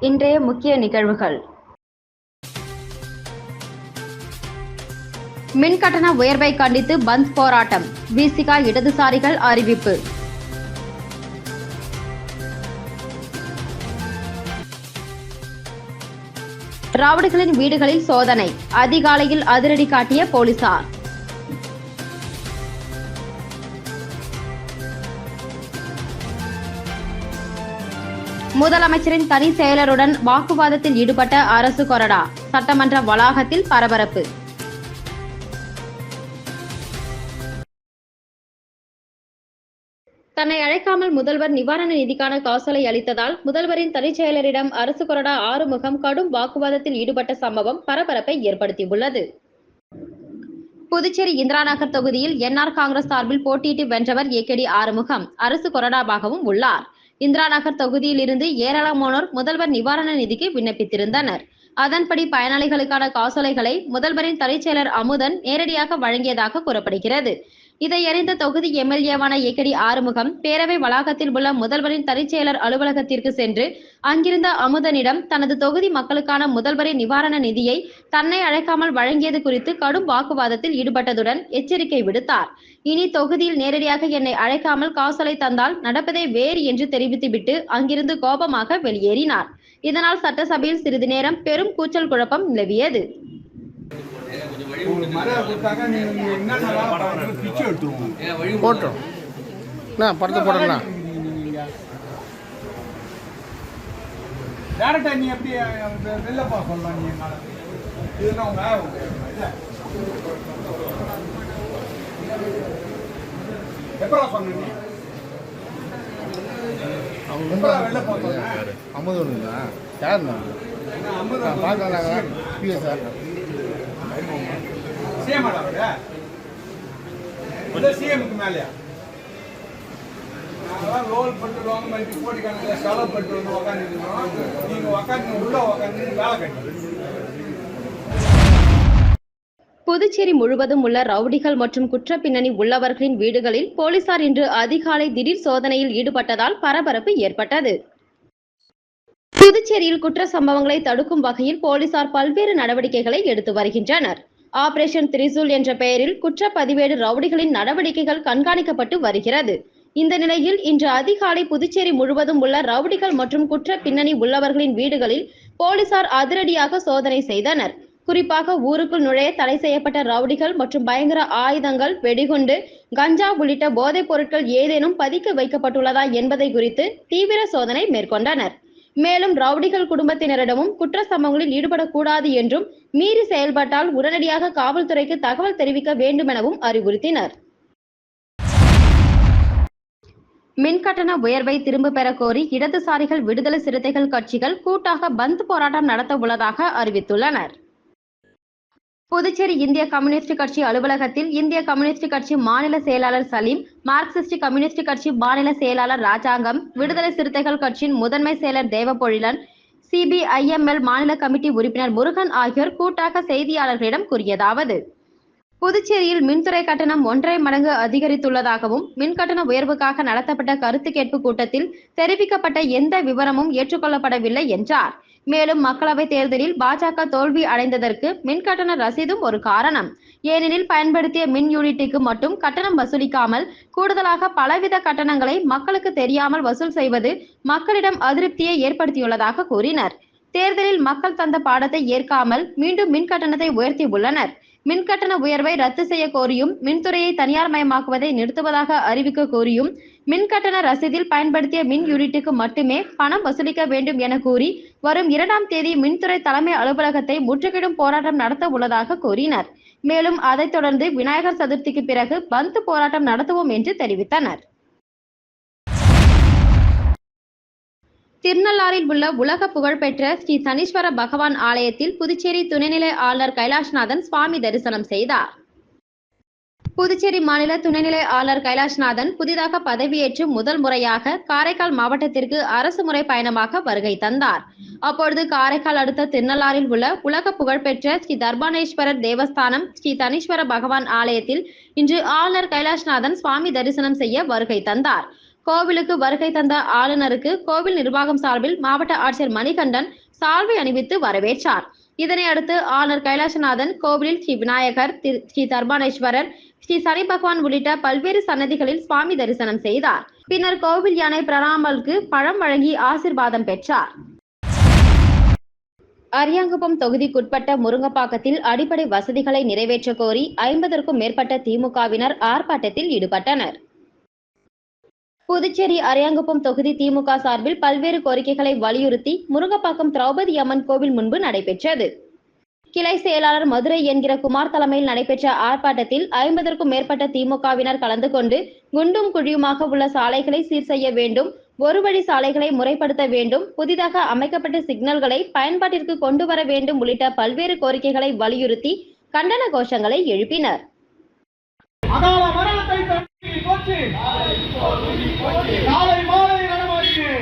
இன்றைய முக்கிய நிகழ்வுகள். மின் கட்டண உயர்வை கண்டித்து பந்த் போராட்டம். விசிகா இடதுசாரிகள் அறிவிப்பு. ராவடிகளின் வீடுகளில் சோதனை. அதிகாலையில் அதிரடி காட்டிய போலீசார். முதலமைச்சரின் தனி செயலருடன் வாக்குவாதத்தில் ஈடுபட்ட அரசு கொறடா சட்டமன்ற வளாகத்தில் பரபரப்பு. தன்னை அழைக்காமல் முதல்வர் நிவாரண நிதிக்கான காசோலை அளித்ததால் முதல்வரின் தனிச் செயலரிடம் அரசு கொறடா ஆறுமுகம் கடும் வாக்குவாதத்தில் ஈடுபட்ட சம்பவம் பரபரப்பை ஏற்படுத்தியுள்ளது. புதுச்சேரி இந்திரா நகர் தொகுதியில் என்ஆர் காங்கிரஸ் சார்பில் போட்டியிட்டு வென்றவர் ஏகேடி ஆறுமுகம். அரசு கொறடாவாகவும் உள்ளார். இந்திரா நகர் தொகுதியில் இருந்து ஏராளமானோர் முதல்வர் நிவாரண நிதிக்கு விண்ணப்பித்திருந்தனர். அதன்படி பயனாளிகளுக்கான காசோலைகளை முதல்வரின் தனிச் செயலர் அமுதன் நேரடியாக வழங்கியதாக கூறப்படுகிறது. இதை அறிந்த தொகுதி எம்எல்ஏவான ஏகடி ஆறுமுகம் பேரவை வளாகத்தில் உள்ள முதல்வரின் தனிச்செயலர் அலுவலகத்திற்கு சென்று அங்கிருந்த அமுதனிடம் தனது தொகுதி மக்களுக்கான முதல்வரின் நிவாரண நிதியை தன்னை அழைக்காமல் வழங்கியது குறித்து கடும் வாக்குவாதத்தில் ஈடுபட்டதுடன் எச்சரிக்கை விடுத்தார். இனி தொகுதியில் நேரடியாக என்னை அழைக்காமல் காசலை தந்தால் நடப்பதே வேறு என்று தெரிவித்துவிட்டு அங்கிருந்து கோபமாக வெளியேறினார். இதனால் சட்டசபையில் சிறிது நேரம் பெரும் கூச்சல் குழப்பம் நிலவியது. போட்டோம் என்ன படத்தை போடலாம் டேரக்டா நீ எப்படி அஹ், வெ- வெளில போக சொல்லலாம் நீ என்னால இதுனா உங்க எப்படா சொன்ன நீ அவங்க எப்படா வெளில போக சொன்ன ஐம்பது ஒன்றுங்களா யார் பார்க்கலாம் பிஎஸ் சார். சிஎம் அவரு சிஎம்க்கு மேலயா? நாங்களாம் ரோல் கோடிக்கணக்கில் செலவு வந்து உக்காந்துருக்கோம் உக்காந்து உக்காந்து வேலை புதுச்சேரி முழுவதும் உள்ள ரவுடிகள் மற்றும் குற்ற பின்னணி உள்ளவர்களின் வீடுகளில் போலீசார் இன்று அதிகாலை திடீர் சோதனையில் ஈடுபட்டதால் பரபரப்பு ஏற்பட்டது. புதுச்சேரியில் குற்ற சம்பவங்களை தடுக்கும் வகையில் போலீசார் பல்வேறு நடவடிக்கைகளை எடுத்து வருகின்றனர். ஆபரேஷன் திரிசூல் என்ற பெயரில் குற்றப்பதிவேடு ரவுடிகளின் நடவடிக்கைகள் கண்காணிக்கப்பட்டு வருகிறது. இந்த நிலையில் இன்று அதிகாலை புதுச்சேரி முழுவதும் உள்ள ரவுடிகள் மற்றும் குற்ற பின்னணி உள்ளவர்களின் வீடுகளில் போலீசார் அதிரடியாக சோதனை செய்தனர். குறிப்பாக ஊருக்குள் நுழைய தடை செய்யப்பட்ட ரவுடிகள் மற்றும் பயங்கர ஆயுதங்கள் வெடிகுண்டு கஞ்சா உள்ளிட்ட போதைப் பொருட்கள் ஏதேனும் பதுக்கி வைக்கப்பட்டுள்ளதா என்பதை குறித்து தீவிர சோதனை மேற்கொண்டனர். மேலும் ரவுடிகள் குடும்பத்தினரிடமும் குற்ற சம்பவங்களில் ஈடுபடக்கூடாது என்றும் மீறி செயல்பட்டால் உடனடியாக காவல்துறைக்கு தகவல் தெரிவிக்க வேண்டுமெனவும் அறிவுறுத்தினர். மின்கட்டண உயர்வை திரும்ப பெற கோரி இடதுசாரிகள் விடுதலை சிறுத்தைகள் கட்சிகள் கூட்டாக பந்த் போராட்டம் நடத்த உள்ளதாக அறிவித்துள்ளனர். புதுச்சேரி இந்திய கம்யூனிஸ்ட் கட்சி அலுவலகத்தில் இந்திய கம்யூனிஸ்ட் கட்சி மாநில செயலாளர் சலீம் மார்க்சிஸ்ட் கம்யூனிஸ்ட் கட்சி மாநில செயலாளர் ராஜாங்கம் விடுதலை சிறுத்தைகள் கட்சியின் முதன்மை செயலர் தேவபொழிலன் சிபிஐஎம்எல் மாநில கமிட்டி உறுப்பினர் முருகன் ஆகியோர் கூட்டாக செய்தியாளர்களிடம் கூறியதாவது. புதுச்சேரியில் மின்துறை கட்டணம் ஒன்றரை மடங்கு அதிகரித்துள்ளதாகவும் மின் கட்டண உயர்வுக்காக நடத்தப்பட்ட கருத்து கேட்பு கூட்டத்தில் தெரிவிக்கப்பட்ட எந்த விவரமும் ஏற்றுக்கொள்ளப்படவில்லை என்றார். மேலும் மக்களவைத் தேர்தலில் பாஜக தோல்வி அடைந்ததற்கு மின் கட்டண ரசீதும் ஒரு காரணம். ஏனெனில் பயன்படுத்திய மின் யூனிட்டுக்கு மட்டும் கட்டணம் வசூலிக்காமல் கூடுதலாக பலவித கட்டணங்களை மக்களுக்கு தெரியாமல் வசூல் செய்வது மக்களிடம் அதிருப்தியை ஏற்படுத்தியுள்ளதாக கூறினர். தேர்தலில் மக்கள் தந்த பாடத்தை ஏற்காமல் மீண்டும் மின் கட்டணத்தை உயர்த்தி உள்ளனர். மின்கட்டண உயர்வை ரத்து செய்ய கோரியும் மின்துறையை தனியார் மயமாக்குவதை நிறுத்துவதாக அறிவிக்க கோரியும் மின்கட்டண ரசீதில் பயன்படுத்திய மின் யூனிட்டுக்கு மட்டுமே பணம் வசூலிக்க வேண்டும் என கூறி வரும் இரண்டாம் தேதி மின்துறை தலைமை அலுவலகத்தை முற்றுகையிடும் போராட்டம் நடத்த உள்ளதாக கூறினர். மேலும் அதைத் தொடர்ந்து விநாயகர் சதுர்த்திக்கு பிறகு பந்த் போராட்டம் நடத்துவோம் என்று தெரிவித்தனர். திருநள்ளாறில் உள்ள உலக புகழ்பெற்ற ஸ்ரீ சனீஸ்வர பகவான் ஆலயத்தில் புதுச்சேரி துணைநிலை ஆளுநர் கைலாஷ்நாதன் சுவாமி தரிசனம் செய்தார். புதுச்சேரி மாநில துணைநிலை ஆளுநர் கைலாஷ்நாதன் புதிதாக பதவியேற்று முதல் முறையாக காரைக்கால் மாவட்டத்திற்கு அரசு முறை பயணமாக வருகை தந்தார். அப்பொழுது காரைக்கால் அடுத்த திருநள்ளாறில் உள்ள உலக புகழ்பெற்ற ஸ்ரீ தர்பானேஸ்வரர் தேவஸ்தானம் ஸ்ரீ தனீஸ்வர பகவான் ஆலயத்தில் இன்று ஆளுநர் கைலாஷ்நாதன் சுவாமி தரிசனம் செய்ய வருகை தந்தார். கோவிலுக்கு வருகை தந்த ஆளுநருக்கு கோவில் நிர்வாகம் சார்பில் மாவட்ட ஆட்சியர் மணிகண்டன் சால்வை அணிவித்து வரவேற்றார். இதனை அடுத்து ஆளுநர் கைலாசநாதன் கோவிலில் ஸ்ரீ விநாயகர் திரு- ஸ்ரீ தர்பானேஸ்வரர் ஸ்ரீ சனி பகவான் உள்ளிட்ட பல்வேறு சன்னதிகளில் சுவாமி தரிசனம் செய்தார். பின்னர் கோவில் யானை பிரணாமலுக்கு பழம் வழங்கி ஆசிர்வாதம் பெற்றார். அரியாங்குப்பம் தொகுதிக்குட்பட்ட முருங்கப்பாக்கத்தில் அடிப்படை வசதிகளை நிறைவேற்ற கோரி ஐம்பதற்கும் மேற்பட்ட திமுகவினர் ஆர்ப்பாட்டத்தில் ஈடுபட்டனர். புதுச்சேரி அரியாங்குப்பம் தொகுதி திமுக சார்பில் பல்வேறு கோரிக்கைகளை வலியுறுத்தி முருங்கப்பாக்கம் திரௌபதி அம்மன் கோவில் முன்பு நடைபெற்றது. கிளை செயலாளர் மதுரை என்கிற குமார் தலைமையில் நடைபெற்ற ஆர்ப்பாட்டத்தில் ஐம்பதற்கும் மேற்பட்ட திமுகவினர் கலந்து கொண்டு குண்டும் குழியுமாக உள்ள சாலைகளை சீர் செய்ய வேண்டும் ஒரு வழி சாலைகளை முறைப்படுத்த வேண்டும் புதிதாக அமைக்கப்பட்ட சிக்னல்களை பயன்பாட்டிற்கு கொண்டு வர வேண்டும் உள்ளிட்ட பல்வேறு கோரிக்கைகளை வலியுறுத்தி கண்டன கோஷங்களை எழுப்பினர். போச்சு. காலை மாலை நடமாடினே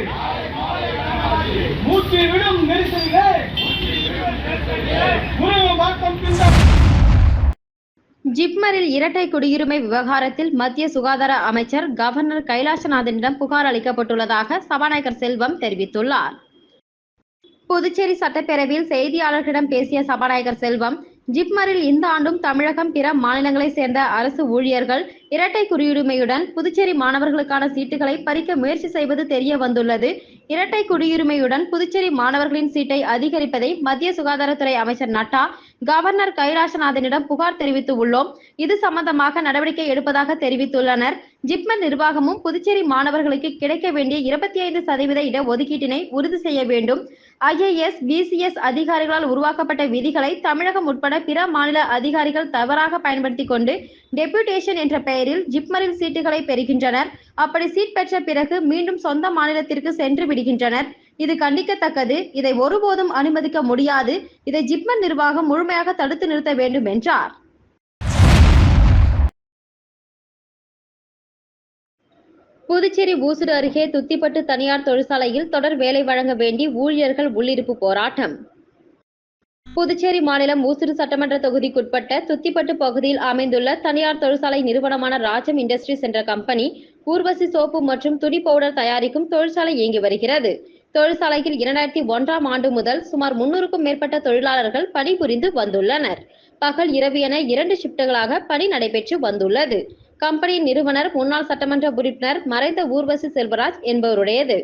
மூச்சு விடும் நெரிசலிலே முருகம்பாக்கம் பின்ன ஜிப்மரில் இரட்டை குடியுரிமை விவகாரத்தில் மத்திய சுகாதார அமைச்சர் கவர்னர் கைலாசநாதனிடம் புகார் அளிக்கப்பட்டுள்ளதாக சபாநாயகர் செல்வம் தெரிவித்துள்ளார். புதுச்சேரி சட்டப்பேரவையில் செய்தியாளர்களிடம் பேசிய சபாநாயகர் செல்வம் ஜிப்மரில் இந்த ஆண்டும் தமிழகம் பிற மாநிலங்களை சேர்ந்த அரசு ஊழியர்கள் இரட்டை குடியுரிமையுடன் புதுச்சேரி மாணவர்களுக்கான சீட்டுகளை பறிக்க முயற்சி செய்வது தெரிய வந்துள்ளது. இரட்டை குடியுரிமையுடன் புதுச்சேரி மாணவர்களின் சீட்டை அதிகரிப்பதை மத்திய சுகாதாரத்துறை அமைச்சர் நட்டா கவர்னர் கைலாசநாதனிடம் புகார் தெரிவித்து உள்ளோம். இது சம்பந்தமாக நடவடிக்கை எடுப்பதாக தெரிவித்துள்ளனர். ஜிப்மர் நிர்வாகமும் புதுச்சேரி மாணவர்களுக்கு கிடைக்க வேண்டிய இருபத்தி ஐந்து சதவீத இட ஒதுக்கீட்டினை உறுதி செய்ய வேண்டும். ஐஏஎஸ் பிசிஎஸ் அதிகாரிகளால் உருவாக்கப்பட்ட விதிகளை தமிழகம் உட்பட பிற மாநில அதிகாரிகள் தவறாக பயன்படுத்தி கொண்டு டெபுடேஷன் என்ற பெயரில் ஜிப்மரில் சீட்டுகளை பெறுகின்றனர். அப்படி சீட் பெற்ற பிறகு மீண்டும் சொந்த மாநிலத்திற்கு சென்று விடுகின்றனர். இது கண்டிக்கத்தக்கது. இதை ஒருபோதும் அனுமதிக்க முடியாது. இதை ஜிப்மர் நிர்வாகம் முழுமையாக தடுத்து நிறுத்த வேண்டும் என்றார். புதுச்சேரி ஊசுடு அருகே துத்திப்பட்டு தனியார் தொழிற்சாலையில் தொடர் வேலை வழங்க வேண்டி ஊழியர்கள் உள்ளிருப்பு போராட்டம். புதுச்சேரி மாநிலம் ஊசுடு சட்டமன்ற தொகுதிக்குட்பட்ட துத்திப்பட்டு பகுதியில் அமைந்துள்ள தனியார் தொழிற்சாலை நிறுவனமான ராஜம் இண்டஸ்ட்ரீஸ் என்ற கம்பெனி ஊர்வசி சோப்பு மற்றும் துணி பவுடர் தயாரிக்கும் தொழிற்சாலை இயங்கி வருகிறது. தொழிற்சாலையில் இரண்டாயிரத்தி ஒன்றாம் ஆண்டு முதல் சுமார் முன்னூறுக்கும் மேற்பட்ட தொழிலாளர்கள் பணிபுரிந்து வந்துள்ளனர். பகல் இரவு என இரண்டு ஷிப்டுகளாக பணி நடைபெற்று வந்துள்ளது. கம்பெனியின் நிறுவனர் முன்னாள் சட்டமன்ற உறுப்பினர் மறைந்த ஊர்வசி செல்வராஜ் என்பவருடையது.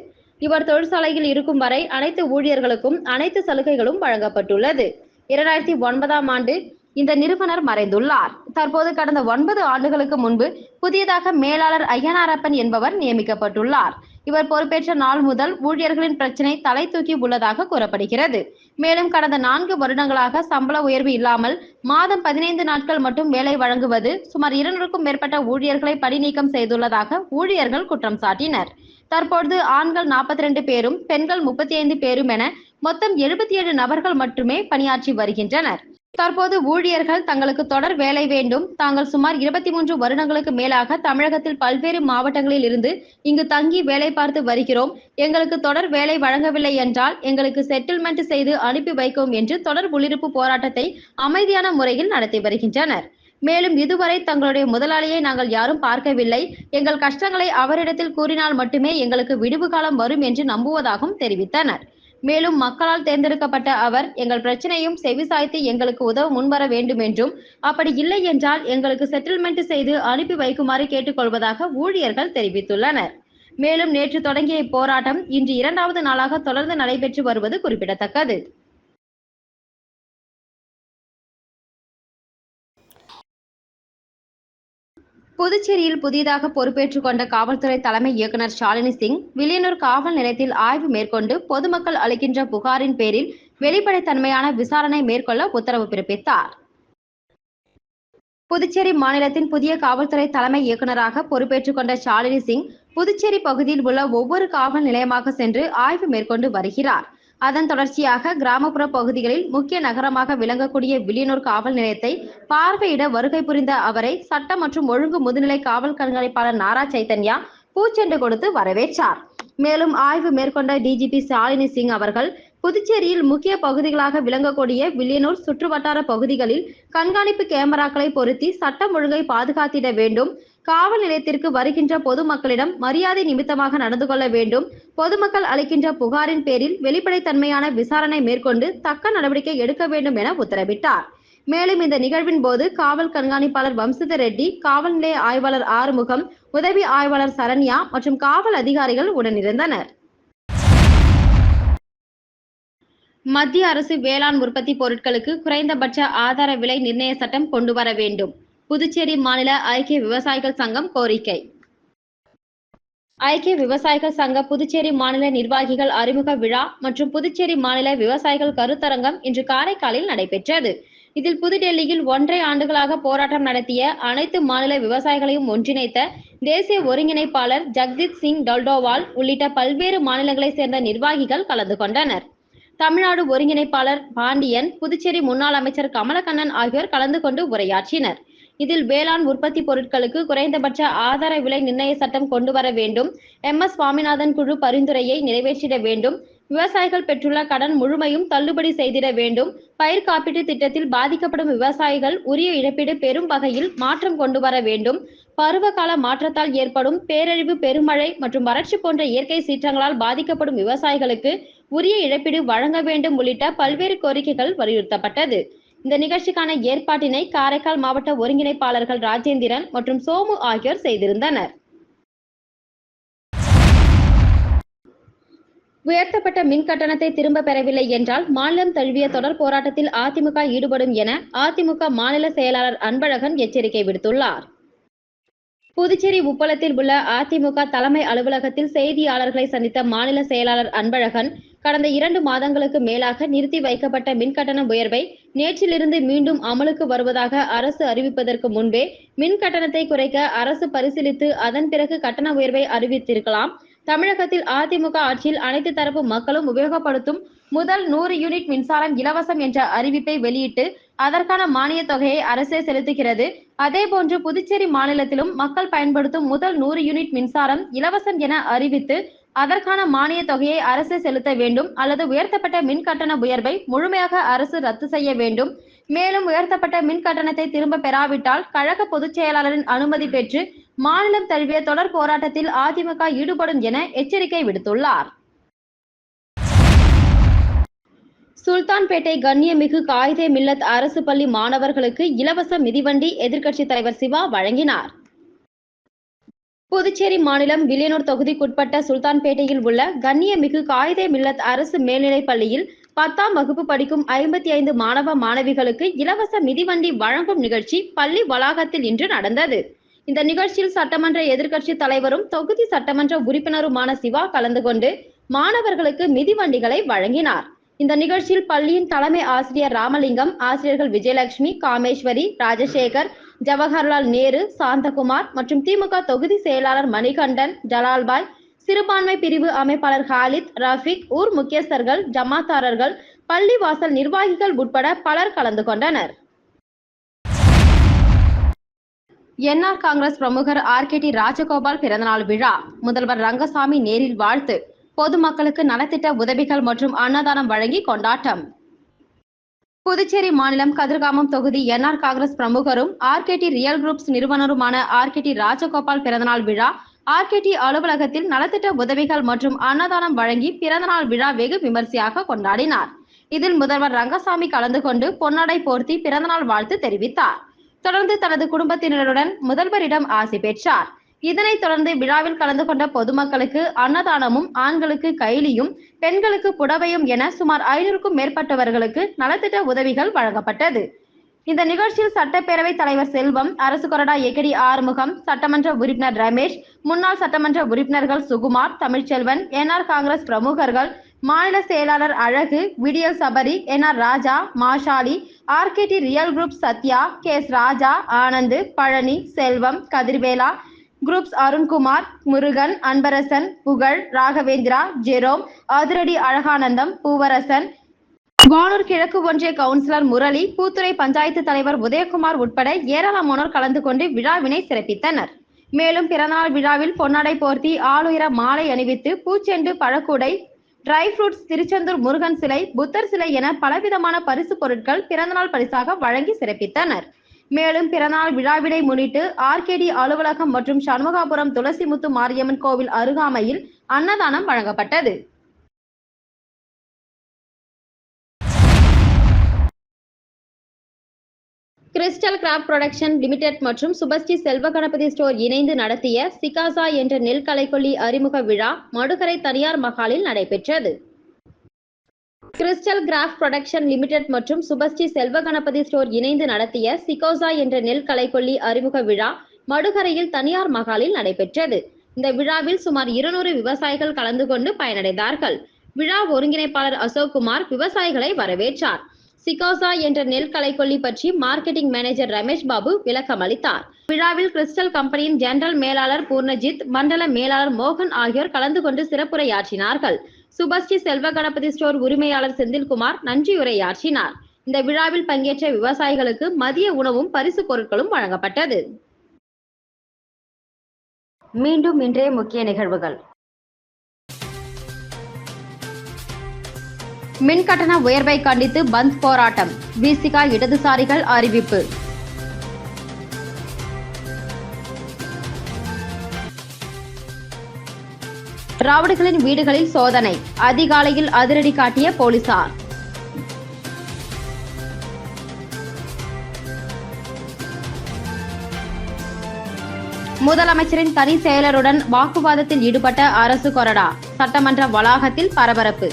இவர் தொழிற்சாலையில் இருக்கும் வரை அனைத்து ஊழியர்களுக்கும் அனைத்து சலுகைகளும் வழங்கப்பட்டுள்ளது. இரண்டாயிரத்தி ஒன்பதாம் ஆண்டு இந்த நிறுவனர் மறைந்துள்ளார். தற்போது கடந்த ஒன்பது ஆண்டுகளுக்கு முன்பு புதியதாக மேலாளர் ஐயனாரப்பன் என்பவர் நியமிக்கப்பட்டுள்ளார். இவர் பொறுப்பேற்ற நாள் முதல் ஊழியர்களின் பிரச்சினை தலை தூக்கி உள்ளதாக கூறப்படுகிறது. மேலும் கடந்த நான்கு வருடங்களாக சம்பள உயர்வு இல்லாமல் மாதம் பதினைந்து நாட்கள் மட்டும் வேலை வழங்குவது சுமார் இருநூறுக்கும் மேற்பட்ட ஊழியர்களை பணிநீக்கம் செய்துள்ளதாக ஊழியர்கள் குற்றம் சாட்டினர். தற்பொழுது ஆண்கள் நாற்பத்தி ரெண்டு பேரும் பெண்கள் முப்பத்தி ஐந்து பேரும் என மொத்தம் எழுபத்தி ஏழு நபர்கள் மட்டுமே பணியாற்றி வருகின்றனர். தற்போது ஊழியர்கள் தங்களுக்கு தொடர் வேலை வேண்டும். தாங்கள் சுமார் இருபத்தி மூன்று வருடங்களுக்கு மேலாக தமிழகத்தில் பல்வேறு மாவட்டங்களில் இருந்து இங்கு தங்கி வேலை பார்த்து வருகிறோம். எங்களுக்கு தொடர் வேலை வழங்கவில்லை என்றால் எங்களுக்கு செட்டில்மெண்ட் செய்து அனுப்பி வைக்கும் என்று தொடர் உள்ளிருப்பு போராட்டத்தை அமைதியான முறையில் நடத்தி வருகின்றனர். மேலும் இதுவரை தங்களுடைய முதலாளியை நாங்கள் யாரும் பார்க்கவில்லை. எங்கள் கஷ்டங்களை அவரிடத்தில் கூறினால் மட்டுமே எங்களுக்கு விடுவு காலம் வரும் என்று நம்புவதாகவும் தெரிவித்தனர். மேலும் மக்களால் தேர்ந்தெடுக்கப்பட்ட அவர் எங்கள் பிரச்சனையும் செவிசாய்த்து எங்களுக்கு உதவ முன்வர வேண்டும் என்றும் அப்படி இல்லை என்றால் எங்களுக்கு செட்டில்மெண்ட் செய்து அனுப்பி வைக்குமாறு கேட்டுக்கொள்வதாக ஊழியர்கள் தெரிவித்துள்ளனர். மேலும் நேற்று தொடங்கிய இப்போராட்டம் இன்று இரண்டாவது நாளாக தொடர்ந்து நடைபெற்று வருவது குறிப்பிடத்தக்கது. புதுச்சேரியில் புதிதாக பொறுப்பேற்றுக் கொண்ட காவல்துறை தலைமை இயக்குனர் ஷாலினி சிங் வில்லியனூர் காவல் நிலையத்தில் ஆய்வு மேற்கொண்டு பொதுமக்கள் அளிக்கின்ற புகாரின் பேரில் வெளிப்படைத்தன்மையான விசாரணை மேற்கொள்ள உத்தரவு பிறப்பித்தார். புதுச்சேரி மாநிலத்தின் புதிய காவல்துறை தலைமை இயக்குநராக பொறுப்பேற்றுக் கொண்ட ஷாலினி சிங் புதுச்சேரி பகுதியில் உள்ள ஒவ்வொரு காவல் நிலையமாக சென்று ஆய்வு மேற்கொண்டு வருகிறார். அதன் தொடர்ச்சியாக கிராமப்புற பகுதிகளில் முக்கிய நகரமாக விளங்கக்கூடிய வில்லியனூர் காவல் நிலையத்தை பார்வையிட வருகை புரிந்த அவரை சட்டம் மற்றும் ஒழுங்கு முதுநிலை காவல் கண்காணிப்பாளர் நாரா சைத்தன்யா பூச்செண்டு கொடுத்து வரவேற்றார். மேலும் ஆய்வு மேற்கொண்ட டிஜிபி ஷாலினி சிங் அவர்கள் புதுச்சேரியில் முக்கிய பகுதிகளாக விளங்கக்கூடிய வில்லியனூர் சுற்றுவட்டார பகுதிகளில் கண்காணிப்பு கேமராக்களை பொருத்தி சட்டம் ஒழுங்கை பாதுகாத்திட வேண்டும் காவல் நிலையத்திற்கு வருகின்ற பொதுமக்களிடம் மரியாதை நிமித்தமாக நடந்து கொள்ள வேண்டும். பொதுமக்கள் அளிக்கின்ற புகாரின் பேரில் வெளிப்படைத்தன்மையான விசாரணை மேற்கொண்டு தக்க நடவடிக்கை எடுக்க வேண்டும் என உத்தரவிட்டார். மேலும் இந்த நிகழ்வின் போது காவல் கண்காணிப்பாளர் வம்சித ரெட்டி காவல் நிலைய ஆய்வாளர் ஆறுமுகம் உதவி ஆய்வாளர் சரண்யா மற்றும் காவல் அதிகாரிகள் உடனிருந்தனர். மத்திய அரசு வேளாண் உற்பத்தி பொருட்களுக்கு குறைந்தபட்ச ஆதார விலை நிர்ணய சட்டம் கொண்டு வர வேண்டும். புதுச்சேரி மாநில ஐக்கிய விவசாயிகள் சங்கம் கோரிக்கை. ஐக்கிய விவசாயிகள் சங்க புதுச்சேரி மாநில நிர்வாகிகள் அறிமுக விழா மற்றும் புதுச்சேரி மாநில விவசாயிகள் கருத்தரங்கம் இன்று காரைக்காலில் நடைபெற்றது. இதில் புதுடெல்லியில் ஒன்றை ஆண்டுகளாக போராட்டம் நடத்திய அனைத்து மாநில விவசாயிகளையும் ஒன்றிணைத்த தேசிய ஒருங்கிணைப்பாளர் ஜக்தீப் சிங் டல்டோவால் உள்ளிட்ட பல்வேறு மாநிலங்களைச் சேர்ந்த நிர்வாகிகள் கலந்து கொண்டனர். தமிழ்நாடு ஒருங்கிணைப்பாளர் பாண்டியன் புதுச்சேரி முன்னாள் அமைச்சர் கமலக்கண்ணன் ஆகியோர் கலந்து கொண்டு உரையாற்றினர். இதில் வேளாண் உற்பத்தி பொருட்களுக்கு குறைந்தபட்ச ஆதார விலை நிர்ணய சட்டம் கொண்டு வர வேண்டும். எம். எஸ். சுவாமிநாதன் குழு பரிந்துரையை நிறைவேற்றிட வேண்டும். விவசாயிகள் பெற்றுள்ள கடன் முழுமையும் தள்ளுபடி செய்திட வேண்டும். பயிர் காப்பீட்டு திட்டத்தில் பாதிக்கப்படும் விவசாயிகள் உரிய இழப்பீடு பெறும் வகையில் மாற்றம் கொண்டு வர வேண்டும். பருவகால மாற்றத்தால் ஏற்படும் பேரழிவு பெருமழை மற்றும் வறட்சி போன்ற இயற்கை சீற்றங்களால் பாதிக்கப்படும் விவசாயிகளுக்கு உரிய இழப்பீடு வழங்க வேண்டும் உள்ளிட்ட பல்வேறு கோரிக்கைகள் வலியுறுத்தப்பட்டது. இந்த நிகழ்ச்சிக்கான ஏற்பாட்டினை காரைக்கால் மாவட்ட ஒருங்கிணைப்பாளர்கள் ராஜேந்திரன் மற்றும் சோமு ஆகியோர் செய்திருந்தனர். உயர்த்தப்பட்ட மின் கட்டணத்தை திரும்ப பெறவில்லை என்றால் மாநிலம் தழுவிய தொடர் போராட்டத்தில் அதிமுக ஈடுபடும் என அதிமுக மாநில செயலாளர் அன்பழகன் எச்சரிக்கை விடுத்துள்ளார். புதுச்சேரி உப்பளத்தில் உள்ள அதிமுக தலைமை அலுவலகத்தில் செய்தியாளர்களை சந்தித்த மாநில செயலாளர் அன்பழகன் கடந்த இரண்டு மாதங்களுக்கு மேலாக நிறுத்தி வைக்கப்பட்ட மின் கட்டண உயர்வை நேற்றிலிருந்து மீண்டும் அமலுக்கு வருவதாக அரசு அறிவிப்பதற்கு முன்பே மின் கட்டணத்தை குறைக்க அரசு பரிசீலித்து அதன் பிறகு கட்டண உயர்வை அறிவித்திருக்கலாம். தமிழகத்தில் அதிமுக ஆட்சியில் அனைத்து தரப்பு மக்களும் உபயோகப்படுத்தும் முதல் நூறு யூனிட் மின்சாரம் இலவசம் என்ற அறிவிப்பை வெளியிட்டு அதற்கான மானிய தொகையை அரசே செலுத்துகிறது. அதேபோன்று புதுச்சேரி மாநிலத்திலும் மக்கள் பயன்படுத்தும் முதல் நூறு யூனிட் மின்சாரம் இலவசம் என அறிவித்து அதற்கான மானிய தொகையை அரசு செலுத்த வேண்டும். அல்லது உயர்த்தப்பட்ட மின் கட்டண உயர்வை முழுமையாக அரசு ரத்து செய்ய வேண்டும். மேலும் உயர்த்தப்பட்ட மின் கட்டணத்தை திரும்ப பெறாவிட்டால் கழக பொதுச் செயலாளரின் அனுமதி பெற்று மாநிலம் தழுவிய தொடர் போராட்டத்தில் அதிமுக ஈடுபடும் என எச்சரிக்கை விடுத்துள்ளார். சுல்தான்பேட்டை கண்ணியமிகு காயிதே மில்லத் அரசு பள்ளி மாணவர்களுக்கு இலவச மிதிவண்டி எதிர்க்கட்சித் தலைவர் சிவா வழங்கினார். புதுச்சேரி மாநிலம் வில்லியனூர் தொகுதிக்குட்பட்ட சுல்தான்பேட்டையில் உள்ள கண்ணியமிகு காயிதே மில்லத் அரசு மேல்நிலைப் பள்ளியில் பத்தாம் வகுப்பு படிக்கும் ஐம்பத்தி ஐந்து மாணவ மாணவிகளுக்கு இலவச மிதிவண்டி வழங்கும் நிகழ்ச்சி பள்ளி வளாகத்தில் இன்று நடந்தது. இந்த நிகழ்ச்சியில் சட்டமன்ற எதிர்க்கட்சி தலைவரும் தொகுதி சட்டமன்ற உறுப்பினருமான சிவா கலந்து கொண்டு மாணவர்களுக்கு மிதிவண்டிகளை வழங்கினார். இந்த நிகழ்ச்சியில் பள்ளியின் தலைமை ஆசிரியர் ராமலிங்கம் ஆசிரியர்கள் விஜயலட்சுமி காமேஸ்வரி ராஜசேகர் ஜவஹர்லால் நேரு சாந்தகுமார் மற்றும் திமுக தொகுதி செயலாளர் மணிகண்டன் ஜலால்பாய் சிறுபான்மை பிரிவு அமைப்பாளர் ஹாலித் ரஃபிக் ஊர் முக்கியஸ்தர்கள் ஜமாத்தாரர்கள் பள்ளிவாசல் நிர்வாகிகள் உட்பட பலர் கலந்து கொண்டனர். என்ஆர் காங்கிரஸ் பிரமுகர் ஆர் கே டி ராஜகோபால் பிறந்தநாள் விழா. முதல்வர் ரங்கசாமி நேரில் வாழ்த்து. பொதுமக்களுக்கு நலத்திட்ட உதவிகள் மற்றும் அன்னதானம் வழங்கி கொண்டாட்டம். புதுச்சேரி மாநிலம் கதிர்காமம் தொகுதி NR Congress பிரமுகரும் R K D real groups நிறுவனருமான ஆர்கேடி Rajagopal பிறந்தநாள் விழா ஆர்கேடி அலுவலகத்தில் நலத்திட்ட உதவிகள் மற்றும் அன்னதானம் வழங்கி பிறந்தநாள் விழா வெகு விமர்சையாக கொண்டாடினார். இதில் முதல்வர் ரங்கசாமி கலந்து கொண்டு பொன்னாடை போர்த்தி பிறந்தநாள் வாழ்த்து தெரிவித்தார். தொடர்ந்து தனது குடும்பத்தினருடன் முதல்வரிடம் ஆசி பெற்றார். இதனைத் தொடர்ந்து விழாவில் கலந்து கொண்ட பொதுமக்களுக்கு அன்னதானமும் ஆண்களுக்கு கைலியும் பெண்களுக்கு புடவையும் என சுமார் ஐநூறுக்கும் மேற்பட்டவர்களுக்கு நலத்திட்ட உதவிகள் வழங்கப்பட்டது. இந்த நிகழ்ச்சியில் சட்டப்பேரவை தலைவர் செல்வம் அரசு கொறடா எகடி ஆறுமுகம் சட்டமன்ற உறுப்பினர் ரமேஷ் முன்னாள் சட்டமன்ற உறுப்பினர்கள் சுகுமார் தமிழ்ச்செல்வன் என்ஆர் காங்கிரஸ் பிரமுகர்கள் மாநில செயலாளர் அழகு விடியல் Sabari NR Raja Mashali RKD real group Sathya K S Raja Anand Palani Selvam Kathirvela groups Arunkumar Murugan Anbarasan Pugazh Raghavendra Jerome அதிரடி அழகானந்தம் பூவரசன் வானூர் கிழக்கு ஒன்றிய கவுன்சிலர் முரளி பூத்துறை பஞ்சாயத்து தலைவர் உதயகுமார் உட்பட ஏராளமானோர் கலந்து கொண்டு விழாவினை சிறப்பித்தனர். மேலும் பிறந்தநாள் விழாவில் பொன்னாடை போர்த்தி ஆளுயர மாலை அணிவித்து பூச்செண்டு பழக்கூடை ட்ரை ஃப்ரூட்ஸ் திருச்செந்தூர் முருகன் சிலை புத்தர் சிலை என பலவிதமான பரிசு பொருட்கள் பிறந்தநாள் பரிசாக வழங்கி சிறப்பித்தனர். மேலும் பிறநாள் விழாவினை முன்னிட்டு ஆர்கேடி அலுவலகம் மற்றும் சண்முகாபுரம் துளசிமுத்து மாரியம்மன் கோவில் அருகாமையில் அன்னதானம் வழங்கப்பட்டது. கிறிஸ்டல் கிராப் புரொடக்ஷன் லிமிடெட் மற்றும் சுபஸ்ரீ செல்வ கணபதி ஸ்டோர் இணைந்து நடத்திய சிகாசா என்ற நெல் கலைக்கொல்லி அறிமுக விழா மடுகரை தனியார் மகாலில் நடைபெற்றது. கிறிஸ்டல் கிராஃப் புரொடக்ஷன் லிமிடெட் மற்றும் சுபஸ்ரீ செல்வ கணபதி ஸ்டோர் இணைந்து நடத்திய சிகோசா என்ற நெல் கலைக்கொல்லி அறிமுக விழா மடுகரையில் தனியார் மகாலில் நடைபெற்றது. இந்த விழாவில் சுமார் இருநூறு விவசாயிகள் கலந்து கொண்டு பயனடைந்தார்கள். விழா ஒருங்கிணைப்பாளர் அசோக்குமார் விவசாயிகளை வரவேற்றார். சிகோசா என்ற நெல் கலைக்கொல்லி பற்றி மார்க்கெட்டிங் மேனேஜர் ரமேஷ் பாபு விளக்கம் அளித்தார். விழாவில் கிறிஸ்டல் கம்பெனியின் ஜெனரல் மேலாளர் பூர்ணஜித் மண்டல மேலாளர் மோகன் ஆகியோர் கலந்து கொண்டு சிறப்புரையாற்றினார்கள். சுபஸ்ரீ செல்வ கணபதி ஸ்டோர் உரிமையாளர் செந்தில்குமார் நன்றியுரையாற்றினார் இந்த விழாவில் பங்கேற்ற விவசாயிகளுக்கு மதிய உணவும் பரிசு பொருட்களும் வழங்கப்பட்டது. மீண்டும் இன்றைய முக்கிய நிகழ்வுகள். மின் கட்டண உயர்வை கண்டித்து பந்த் போராட்டம். விசிகா இடதுசாரிகள் அறிவிப்பு. ராவடிகளின் வீடுகளில் சோதனை. அதிகாலையில் அதிரடி காட்டிய போலீசார். முதலமைச்சரின் தனி செயலருடன் வாக்குவாதத்தில் ஈடுபட்ட அரசு கொறடா. சட்டமன்ற வளாகத்தில் பரபரப்பு.